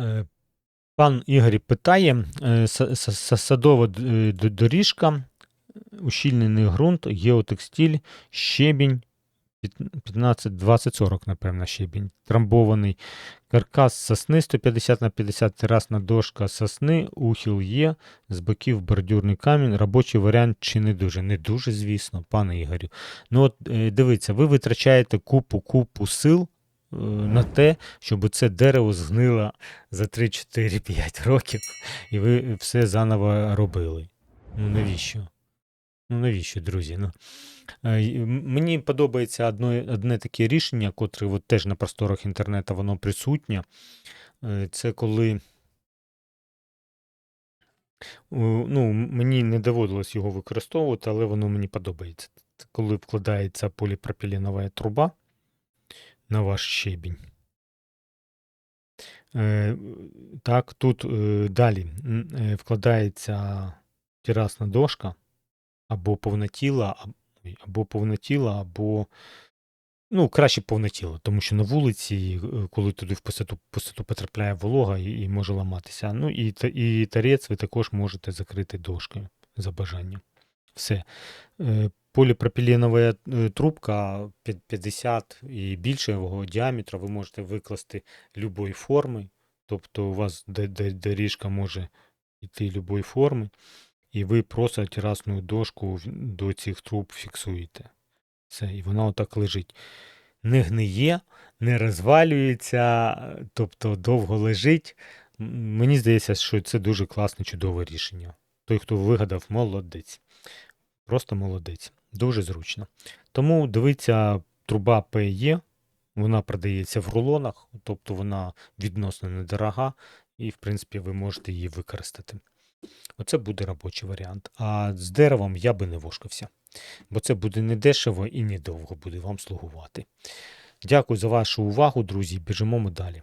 Е, Пан Ігор питає: е, са- са- са- садова е, доріжка, ущільнений ґрунт, геотекстиль, щебінь, 15, 20, 40, напевно, щебінь, трамбований, каркас сосни 150 на 50, терасна дошка сосни, ухіл є, з боків бордюрний камінь, робочий варіант чи не дуже? Не дуже, звісно, пане Ігорю. Ну от дивіться, ви витрачаєте купу купу сил на те, щоб це дерево згнило за 3-4-5 років, і ви все заново робили. Ну навіщо? Ну навіщо, друзі? Ну, е, мені подобається одно, одне таке рішення, котре от теж на просторах інтернету воно присутнє. Е, Це коли. Ну, мені не доводилось його використовувати, але воно мені подобається. Це коли вкладається поліпропіленова труба на ваш щебінь. Е, Так, тут е, далі е, вкладається терасна дошка або повнотіла, або повнотіла, або. Ну, краще повнотіла, тому що на вулиці, коли туди в пустоту, пустоту потрапляє волога і, і може ламатися. Ну і, і тарець ви також можете закрити дошкою за бажанням. Все. Е, Поліпропіленова е, трубка 50 і більшого діаметра ви можете викласти любої форми. Тобто у вас доріжка може йти любої форми, і ви просто терасну дошку до цих труб фіксуєте. Все, і вона отак лежить. Не гниє, не розвалюється, тобто довго лежить. Мені здається, що це дуже класне, чудове рішення. Той, хто вигадав, молодець. Просто молодець. Дуже зручно. Тому дивіться, труба PE, вона продається в рулонах, тобто вона відносно недорога, і, в принципі, ви можете її використати. Оце буде робочий варіант. А з деревом я би не вошкався, бо це буде не дешево і недовго буде вам слугувати. Дякую за вашу увагу, друзі. Біжимо ми далі.